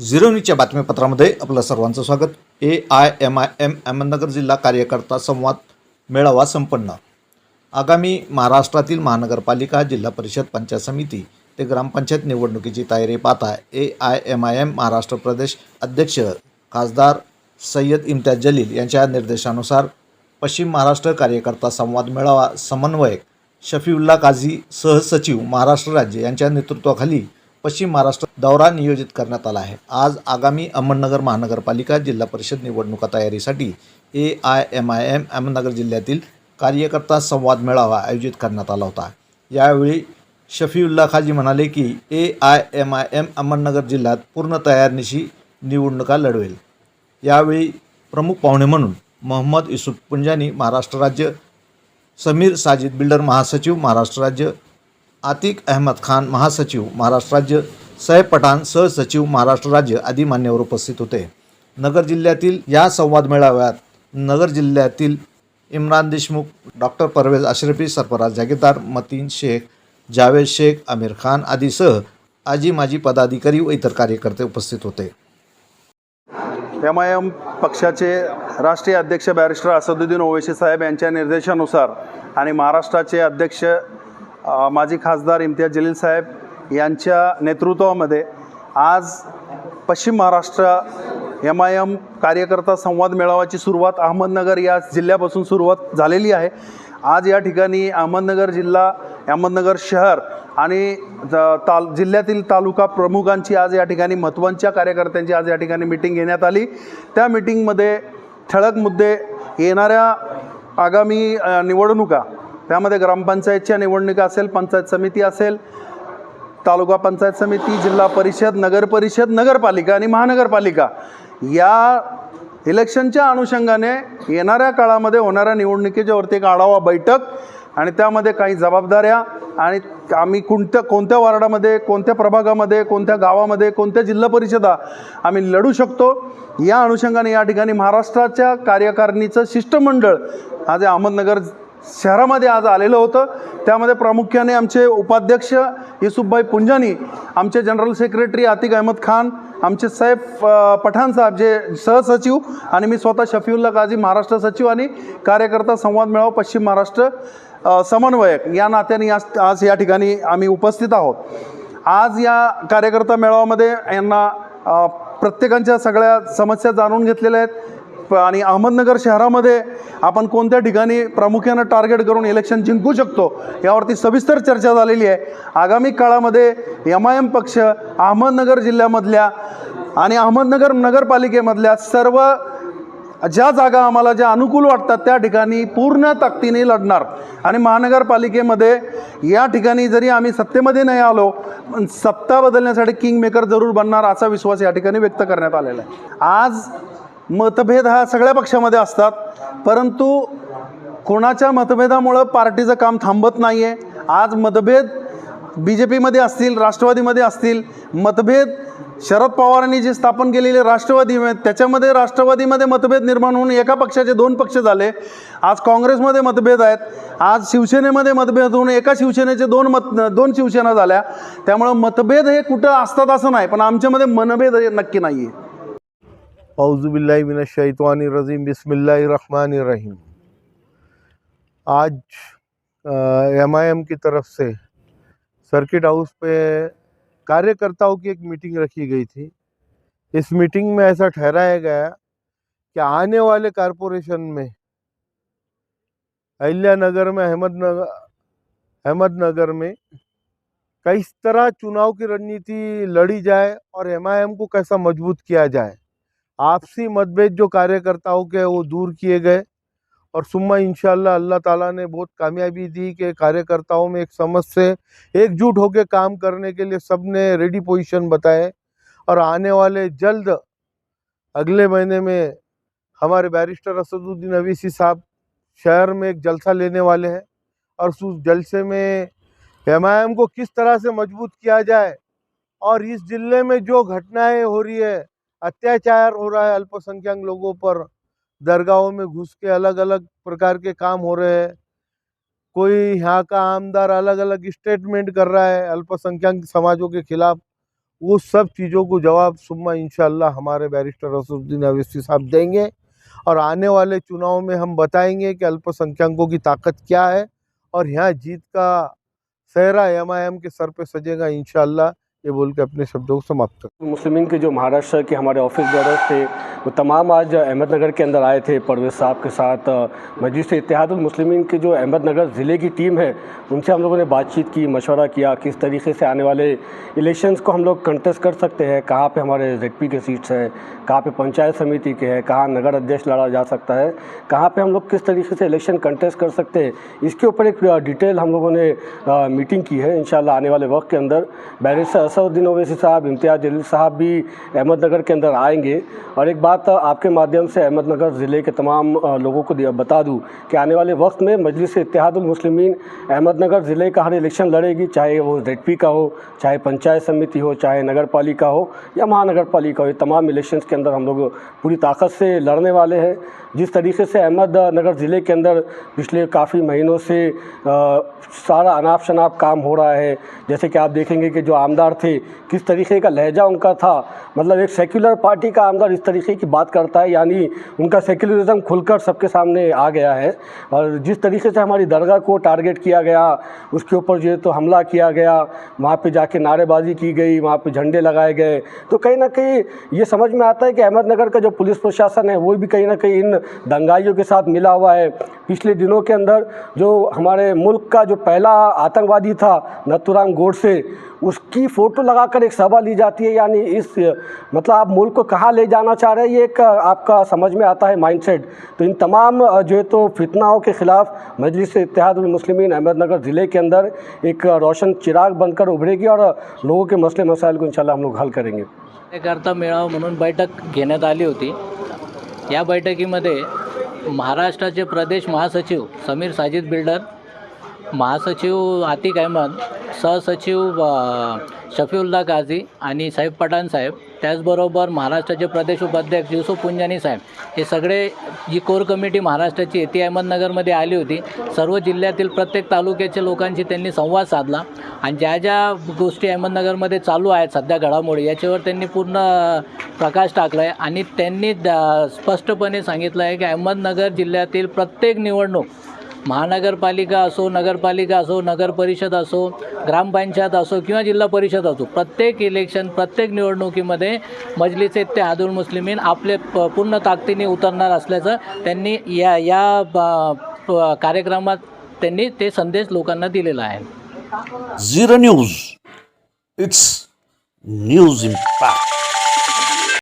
Zero न्यूजच्या बातमीपत्रामध्ये आपलं सर्वांचं स्वागत. A I M I M Ahmednagar जिल्हा कार्यकर्ता संवाद मेळावा संपन्न. आगामी महाराष्ट्रातील महानगरपालिका जिल्हा परिषद पंचायत समिती ते ग्रामपंचायत निवडणुकीची तयारी पाहता A I M I M Maharashtra प्रदेश अध्यक्ष खासदार सय्यद इम्तियाज जलील यांच्या निर्देशानुसार पश्चिम महाराष्ट्र कार्यकर्ता संवाद मेळावा समन्वयक शफीउल्ला काझी सहसचिव महाराष्ट्र राज्य यांच्या नेतृत्वाखाली पश्चिम महाराष्ट्र दौरा नियोजित करण्यात आला आहे. आज आगामी अहमदनगर महानगरपालिका जिल्हा परिषद निवडणुका तयारीसाठी A I M I M Ahmednagar जिल्ह्यातील कार्यकर्ता संवाद मेळावा आयोजित करण्यात आला होता. यावेळी शफीउल्ला खाजी म्हणाले की A I M I M Ahmednagar जिल्ह्यात पूर्ण तयारीनिशी निवडणुका लढवेल. यावेळी प्रमुख पाहुणे म्हणून मोहम्मद युसुफ पुंजानी महाराष्ट्र राज्य समीर साजिद बिल्डर महासचिव महाराष्ट्र राज्य आतिक अहमद खान महासचिव महाराष्ट्र राज्य सैफ पठाण सहसचिव महाराष्ट्र राज्य आदी मान्यवर उपस्थित होते. नगर जिल्ह्यातील या संवाद मेळाव्यात नगर जिल्ह्यातील इम्रान देशमुख डॉक्टर परवेज अशरफी सरफराज जागीरदार मतीन शेख जावेद शेख आमिर खान आदीसह आजी माजी पदाधिकारी व इतर कार्यकर्ते उपस्थित होते. एम आय एम पक्षाचे राष्ट्रीय अध्यक्ष बॅरिस्टर असदुद्दीन ओवैसी साहेब यांच्या निर्देशानुसार आणि महाराष्ट्राचे अध्यक्ष माजी खासदार इम्तियाज जलील साहेब यांच्या नेतृत्वामध्ये आज पश्चिम महाराष्ट्र एम आय एम कार्यकर्ता संवाद मेळाव्याची सुरुवात अहमदनगर या जिल्ह्यापासून सुरुवात झालेली आहे. आज या ठिकाणी अहमदनगर जिल्हा अहमदनगर शहर आणि ज- ताल जिल्ह्यातील तालुका प्रमुखांची आज या ठिकाणी महत्त्वाच्या कार्यकर्त्यांची आज या ठिकाणी मिटिंग घेण्यात आली. त्या मिटिंगमध्ये ठळक मुद्दे येणाऱ्या आगामी निवडणुका त्यामध्ये ग्रामपंचायतच्या निवडणुका असेल पंचायत समिती असेल तालुका पंचायत समिती जिल्हा परिषद नगर परिषद नगरपालिका आणि महानगरपालिका. या इलेक्शनच्या अनुषंगाने येणाऱ्या काळामध्ये होणाऱ्या निवडणुकीच्यावरती एक आढावा बैठक आणि त्यामध्ये काही जबाबदाऱ्या आणि आम्ही कोणत्या कोणत्या वार्डामध्ये कोणत्या प्रभागामध्ये कोणत्या गावामध्ये कोणत्या जिल्हा परिषदा आम्ही लढू शकतो. या अनुषंगाने या ठिकाणी महाराष्ट्राच्या कार्यकारिणीचं शिष्टमंडळ आज अहमदनगर शहरामध्ये आज आलेलं होतं. त्यामध्ये प्रामुख्याने आमचे उपाध्यक्ष युसुफभाई पुंजानी आमचे जनरल सेक्रेटरी आतिक अहमद खान आमचे साहेब पठाण साहेब जे सहसचिव आणि मी स्वतः शफीउल्ला काझी महाराष्ट्र सचिव आणि कार्यकर्ता संवाद मेळावा पश्चिम महाराष्ट्र समन्वयक या नात्याने आज आज या ठिकाणी आम्ही उपस्थित आहोत. आज या कार्यकर्ता मेळाव्यामध्ये यांना प्रत्येकांच्या सगळ्या समस्या जाणून घेतलेल्या आहेत. आणि अहमदनगर शहरामध्ये आपण कोणत्या ठिकाणी प्रामुख्यानं टार्गेट करून इलेक्शन जिंकू शकतो यावरती सविस्तर चर्चा झालेली आहे. आगामी काळामध्ये एम आय एम पक्ष अहमदनगर जिल्ह्यामधल्या आणि अहमदनगर नगरपालिकेमधल्या सर्व ज्या जागा आम्हाला ज्या अनुकूल वाटतात त्या ठिकाणी पूर्ण ताकदीने लढणार. आणि महानगरपालिकेमध्ये या ठिकाणी जरी आम्ही सत्तेमध्ये नाही आलो पण सत्ता बदलण्यासाठी किंग मेकर जरूर बनणार असा विश्वास या ठिकाणी व्यक्त करण्यात आलेला आहे. आज मतभेद हा सगळ्या पक्षामध्ये असतात. परंतु कोणाच्या मतभेदामुळं पार्टीचं काम थांबत नाही आहे आज मतभेद बी जे पीमध्ये असतील राष्ट्रवादीमध्ये असतील मतभेद शरद पवारांनी जे स्थापन केलेले राष्ट्रवादी त्याच्यामध्ये राष्ट्रवादीमध्ये मतभेद निर्माण होऊन एका पक्षाचे दोन पक्ष झाले. आज काँग्रेसमध्ये मतभेद आहेत. आज शिवसेनेमध्ये मतभेद होऊन एका शिवसेनेचे दोन मत दोन शिवसेना झाल्या. त्यामुळं मतभेद हे कुठं असतात असं नाही पण आमच्यामध्ये मनभेद हे नक्की नाही आहे अउज़बिल्लिमिनशैतवानिरजीम बिस्मिल्लाहिर्रहमानिर्रहीम आज एम आई एम की तरफ़ से सर्किट हाउस पे कार्यकर्ताओं की एक मीटिंग रखी गई थी। इस मीटिंग में ऐसा ठहराया गया कि आने वाले कारपोरेशन में अहिल्यानगर में अहमदनगर अहमदनगर में किस तरह चुनाव की रणनीति लड़ी जाए और एमआईएम को कैसा मज़बूत किया जाए। आपसी मतभेद जो कार्यकर्ताओं के वो दूर किए गए। और सुम्मा, इंशाल्लाह, अल्लाह ताला ने बहुत कामयाबी दी कि कार्यकर्ताओं में एक समझ से एकजुट होकर काम करने के लिए सबने रेडी पोजीशन बताए। और आने वाले जल्द अगले महीने में हमारे बैरिस्टर असदुद्दीन अवीसी साहब शहर में एक जलसा लेने वाले हैं। और उस जलसे में एम को किस तरह से मज़बूत किया जाए और इस ज़िले में जो घटनाएँ हो रही है अत्याचार हो रहा है अल्पसंख्यक लोगों पर। दरगाहों में घुस के अलग अलग प्रकार के काम हो रहे हैं। कोई यहाँ का आमदार अलग अलग स्टेटमेंट कर रहा है अल्पसंख्यक समाजों के खिलाफ। वो सब चीज़ों को जवाब सुबह इंशाल्लाह हमारे बैरिस्टर असदुद्दीन अवैसी साहब देंगे। और आने वाले चुनाव में हम बताएँगे कि अल्पसंख्यकों की ताकत क्या है। और यहाँ जीत का सहरा एम के सर पे सजेगा इंशाल्लाह ये बोल के अपने शब्दों को समाप्त कर मुस्लिम के जो महाराष्ट्र के हमारे ऑफ़िस बेरर्स थे, वो तमाम आज अहमदनगर के अंदर आए थे, परवेज साहब के साथ मस्जिद इतिहादुल मुस्लिमीन के जो अहमदनगर ज़िले की टीम है, उनसे हम लोगों ने बातचीत की, मशवरा किया किस तरीके से आने वाले इलेक्शंस को हम लोग कंटेस्ट कर सकते हैं, कहाँ पे हमारे जेड के सीट्स हैं, कहाँ पे पंचायत समिति के हैं, कहाँ नगर अध्यक्ष लड़ा जा सकता है, कहाँ पर हम लोग किस तरीके से इलेक्शन कंटेस्ट कर सकते हैं। इसके ऊपर एक डिटेल हम लोगों ने मीटिंग की है, इंशाल्लाह आने वाले वक्त के अंदर। बैरिस्टर असदुद्दीन ओवैसी साहब इम्तियाज़ जलील साहब भी अहमदनगर के अंदर आएँगे। और एक बात आपके माध्यम से अहमदनगर ज़िले के तमाम लोगों को बता दूँ कि आने वाले वक्त में मजलिस इत्तेहादुल मुस्लिमीन अहमदनगर ज़िले का हर इलेक्शन लड़ेगी चाहे वो जेड पी का हो चाहे पंचायत समिति हो चाहे नगर पालिका हो या महानगर पालिका हो। ये तमाम इलेक्शन के अंदर हम लोग पूरी ताकत से लड़ने वाले हैं। जिस तरीके से अहमदनगर ज़िले के अंदर पिछले काफ़ी महीनों से अ, सारा अनाप शनाप काम हो रहा है जैसे कि आप देखेंगे कि जो आमदार थे, किस तरीके का लहजा उनका था। मतलब एक सेक्युलर पार्टी का आमदार इस तरीके की बात करता है, यानी उनका सेक्युलरिज्म खुलकर सबके सामने आ गया है। और जिस तरीके से हमारी दरगाह को टारगेट किया गया, उसके ऊपर जो है तो हमला किया गया, वहाँ पे जाके नारेबाजी की गई, वहाँ पे झंडे लगाए गए। तो कहीं ना कहीं ये समझ में आता है कि अहमदनगर का जो पुलिस प्रशासन है, वो भी कहीं ना कहीं इन दंगाइयों के साथ मिला हुआ है। पिछले दिनों के अंदर जो हमारे मुल्क का जो पहला आतंकवादी था, नथुराम गोडसे उसकी फ़ोटो लगाकर एक सभा ली जाती है, यानी इस मतलब आप मुल्क को कहाँ ले जाना चाह रहे हैं, ये एक, आपका समझ में आता है माइंडसेट तो इन तमाम, जो है तो फितनाओं के ख़िलाफ़ मजलिस इत्तेहादुल मुस्लिमीन अहमदनगर ज़िले के अंदर एक रोशन चिराग बनकर उभरेगी और लोगों के मसले मसाइल को इंशाल्लाह हम लोग हल करेंगे। कार्यकर्ता मेळावा म्हणून बैठक घेण्यात आली होती। या बैठकीमध्ये महाराष्ट्राचे प्रदेश महासचिव समीर साजिद बिल्डर, महासचिव आतिक अहमद सहसचिव शफीउल्ला गाझी आणि साहेब पठाण साहेब त्याचबरोबर महाराष्ट्राचे प्रदेश उपाध्यक्ष युसुफ पुंजानी साहेब हे सगळे जी कोर कमिटी महाराष्ट्राची ती अहमदनगरमध्ये आली होती. सर्व जिल्ह्यातील प्रत्येक तालुक्याच्या लोकांशी त्यांनी संवाद साधला आणि ज्या ज्या गोष्टी अहमदनगरमध्ये चालू आहेत सध्या घडामोडी याच्यावर त्यांनी पूर्ण प्रकाश टाकला आहे आणि त्यांनी स्पष्टपणे सांगितलं आहे की अहमदनगर जिल्ह्यातील प्रत्येक निवडणूक महानगरपालिका असो नगरपालिका असो नगर परिषद असो ग्रामपंचायत असो किंवा जिल्हा परिषद असो प्रत्येक इलेक्शन प्रत्येक निवडणुकीमध्ये मजलिस इत्तेहादुल मुस्लिमीन आपले प पूर्ण ताकदीने उतरणार असल्याचं त्यांनी या या प- कार्यक्रमात त्यांनी ते संदेश लोकांना दिलेला आहे. Zero news it's news impact